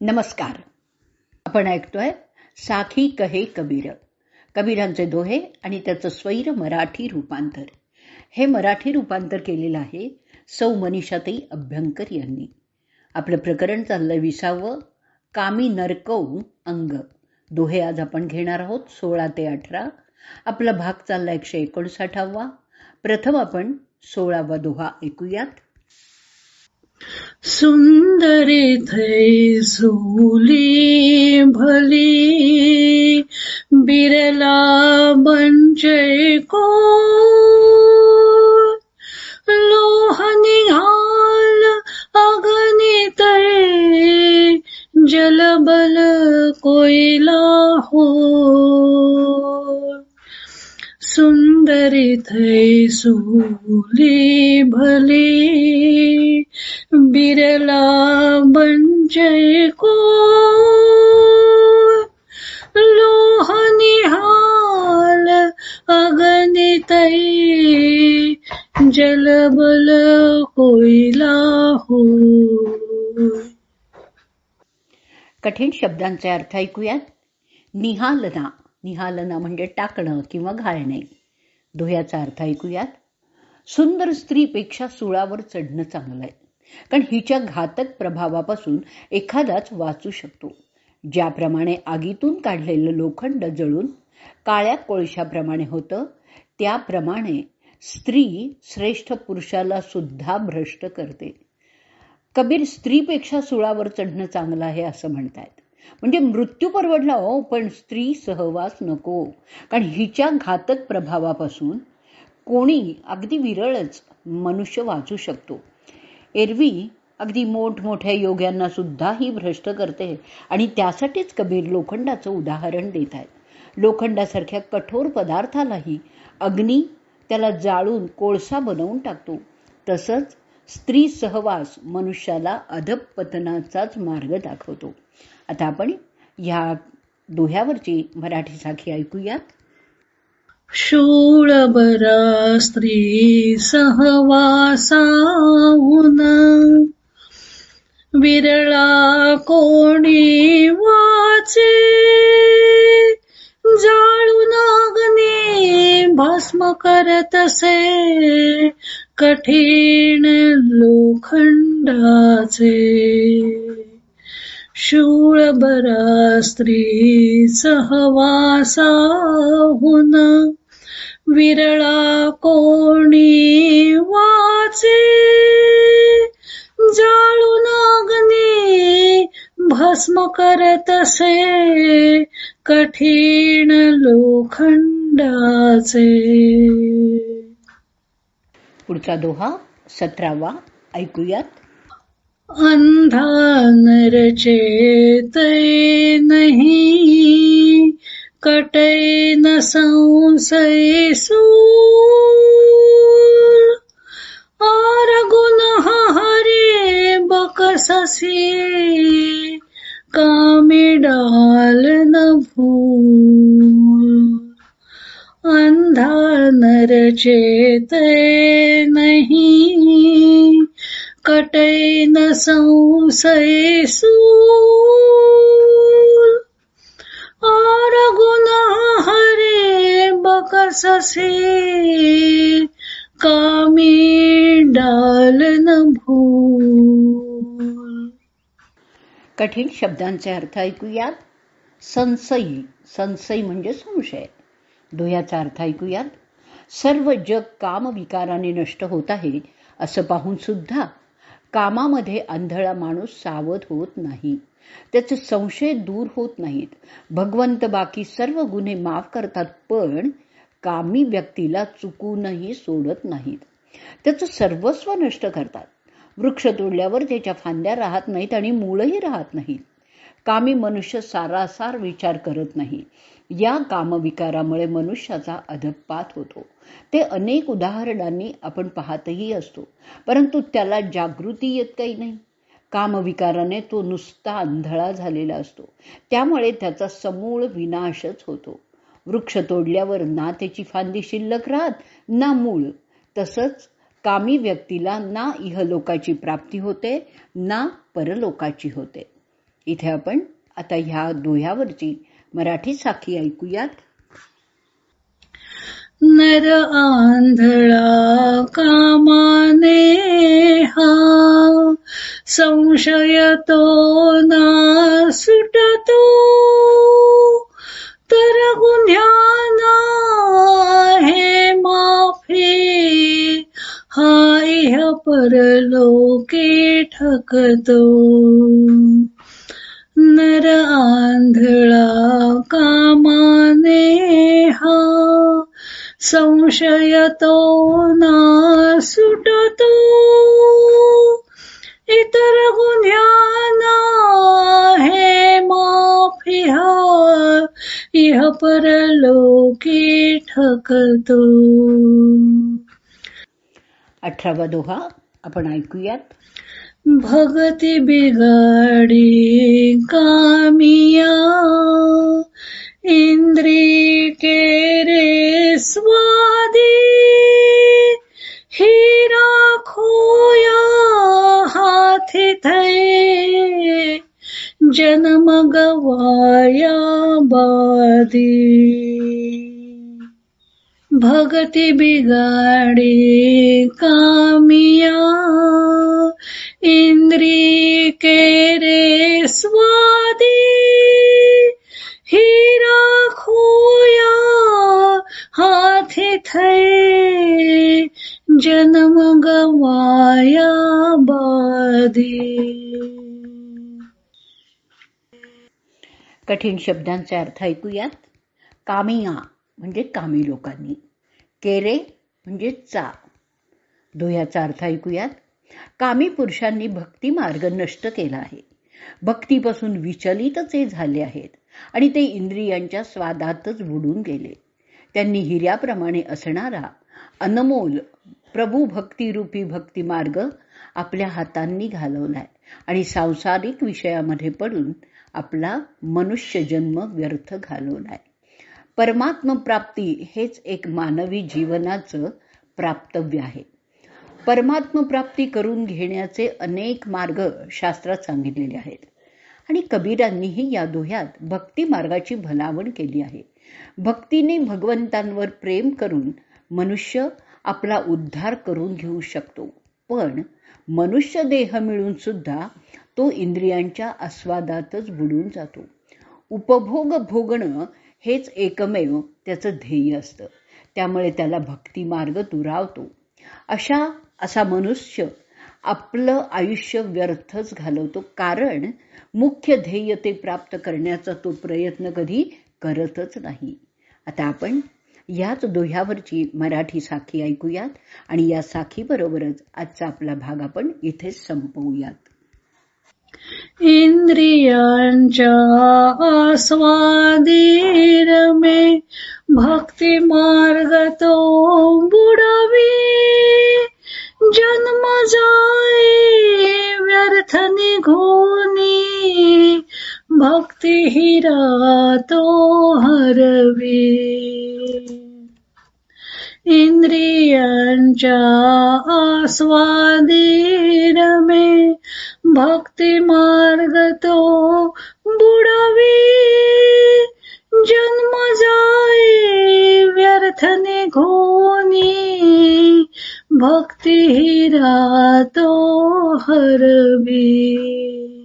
नमस्कार. आपण ऐकतोय साखी कहे कबीर. कबीरांचे दोहे आणि त्याचं स्वैर मराठी रूपांतर. हे मराठी रूपांतर केलेलं आहे सौ मनीषाताई अभ्यंकर यांनी. आपलं प्रकरण चाललंय विसावं. कामी नरकौ अंग. दोहे आज आपण घेणार आहोत सोळा ते अठरा. आपला भाग चालला एकशे एकोणसाठावा. प्रथम आपण सोळावा दोहा ऐकूयात. सुंदरी थै सोली भली बिरला बंचय को लोह निघाल अगणित जलबल कोयला हो सुंदरी थै सोली भली। बिरला को लोह निहाल अगणित जलबल कोयला हो कठीण शब्दांचे अर्थ ऐकूयात. निहालना. निहालना म्हणजे टाकणं किंवा घालणे. दोह्याचा अर्थ ऐकूयात. सुंदर स्त्रीपेक्षा सुळावर चढणं चांगलं आहे. कारण हिच्या घातक प्रभावापासून एखादाच वाचू शकतो. ज्याप्रमाणे आगीतून काढलेलं लोखंड जळून काळ्या कोळशाप्रमाणे होतं त्याप्रमाणे स्त्री श्रेष्ठ पुरुषाला सुद्धा भ्रष्ट करते. कबीर स्त्रीपेक्षा सुळावर चढणं चांगलं आहे असं म्हणतायत. म्हणजे मृत्यू परवडला हो पण स्त्री सहवास नको. कारण हिच्या घातक प्रभावापासून कोणी अगदी विरळच मनुष्य वाचू शकतो. एरवी अगदी मोठमोठ्या योग्यांना सुद्धा ही भ्रष्ट करते आणि त्यासाठीच कबीर लोखंडाचं उदाहरण देत आहेत. लोखंडासारख्या कठोर पदार्थालाही अग्नी त्याला जाळून कोळसा बनवून टाकतो. तसंच स्त्री सहवास मनुष्याला अधपतनाचाच मार्ग दाखवतो. आता आपण ह्या दोह्यावरची मराठी साखी ऐकूयात. शूळबरा स्त्री सहवासाहून विरळा कोणी वाचे? जाळून अग्नी भस्म करतसे कठीण लोखंडाचे. शूळ बरा स्त्री सहवासाहून विरळा कोणी वाचे. जाळून अग्नी भस्म करतसे कठीण लोखंडाचे. पुढचा दोहा, सतरावा, ऐकूयात. अंधा नर चेतय नहीं कटय न सूर और गुण हरे बकससी, कामी डाल न भूल। अंधा चेतय नहीं कटय न संशय सूर और गुण हरे बकससे कामी डाल न भूल। कठीण शब्दांचे अर्थ ऐकूयात. संशयी संशयी म्हणजे संशय. दोह्याचा अर्थ ऐकूयात. सर्व जग कामविकाराने नष्ट होत आहे असं पाहून सुद्धा कामामध्ये आंधळा माणूस सावध होत नाही. त्याचे संशय दूर होत नाहीत. भगवंत बाकी सर्व गुन्हे माफ करतात पण कामी व्यक्तीला चुकूनही सोडत नाहीत. त्याचं सर्वस्व नष्ट करतात. वृक्ष तोडल्यावर त्याच्या फांद्या राहत नाहीत आणि मूळही राहत नाहीत. कामी मनुष्य सारासार विचार करत नाही. या कामविकारामुळे मनुष्याचा अधपात होतो. ते अनेक उदाहरणांनी आपण पाहतही असतो परंतु त्याला जागृती येत काही नाही. कामविकाराने तो नुसता आंधळा झालेला असतो. त्यामुळे त्याचा समूळ विनाशच होतो. वृक्ष तोडल्यावर ना त्याची फांदी शिल्लक राहत ना मूळ. तसंच कामी व्यक्तीला ना इहलोकाची प्राप्ती होते ना परलोकाची होते. इथे आपण आता ह्या दोह्यावरची मराठी साखी ऐकूयात. नर आंधळा कामाने हा संशय तो ना सुटतो. तर गुन्ह्याना हे माफी हा इह परलोके ठकतो. नर आंधळा कामाने हा. संशयतो ना सुटतो. इतर गुन्ह्याना हे माफी हा. इह परलोकी ठकतो अठरावा दोहा आपण ऐकूयात. भगती बिगाडी कामिया इंद्री केरे स्वादी हीरा खोया हाथी थे जन्म गवाया बादी. भगती बिगाडी कामिया इंद्री केरे स्वादी हिरा खोया हाथी थे जन्म गवाया बादी। कठीण शब्दांचे अर्थ ऐकूयात. कामिया म्हणजे कामी लोकांनी. केरे म्हणजे चा. दोह्याचा अर्थ ऐकूयात. कामी पुरुषांनी भक्ती मार्ग नष्ट केला आहे. भक्तीपासून विचलितच झाले आहेत आणि ते इंद्रियांच्या स्वादातच बुडून गेले. त्यांनी हिऱ्याप्रमाणे असणारा अनमोल प्रभू भक्तिरूपी भक्ती मार्ग आपल्या हातांनी घालवलाय आणि सांसारिक विषयामध्ये पडून आपला मनुष्य जन्म व्यर्थ घालवलाय. परमात्म प्राप्ती हेच एक मानवी जीवनाचं प्राप्तव्य आहे. परमात्मप्राप्ती करून घेण्याचे अनेक मार्ग शास्त्रात सांगितलेले आहेत. आणि कबीरांनीही या दोह्यात भक्ती मार्गाची भलावण केली आहे. भक्तीने भगवंतांवर प्रेम करून मनुष्य आपला उद्धार करून घेऊ शकतो. पण मनुष्य देह मिळून सुद्धा तो इंद्रियांच्या आस्वादातच बुडून जातो. उपभोग भोगणं हेच एकमेव त्याचं ध्येय असतं. त्यामुळे त्याला भक्ती मार्ग दुरावतो. अशा असा मनुष्य आपलं आयुष्य व्यर्थच घालवतो. कारण मुख्य ध्येय ते प्राप्त करण्याचा तो प्रयत्न कधी करतच नाही. आता आपण याच दोह्यावरची मराठी साखी ऐकूयात आणि या साखीबरोबरच आजचा आपला भाग आपण इथे संपवूयात. इंद्रियांच्या स्वादीर मे भक्ती मार्ग तो बुडवी जन्म जाए व्यर्थ निघोनी भक्ती हिरा तो हरवी. इंद्रियांच्या आस्वादीर रमे भक्ती मार्ग तो भक्ती तो हरवी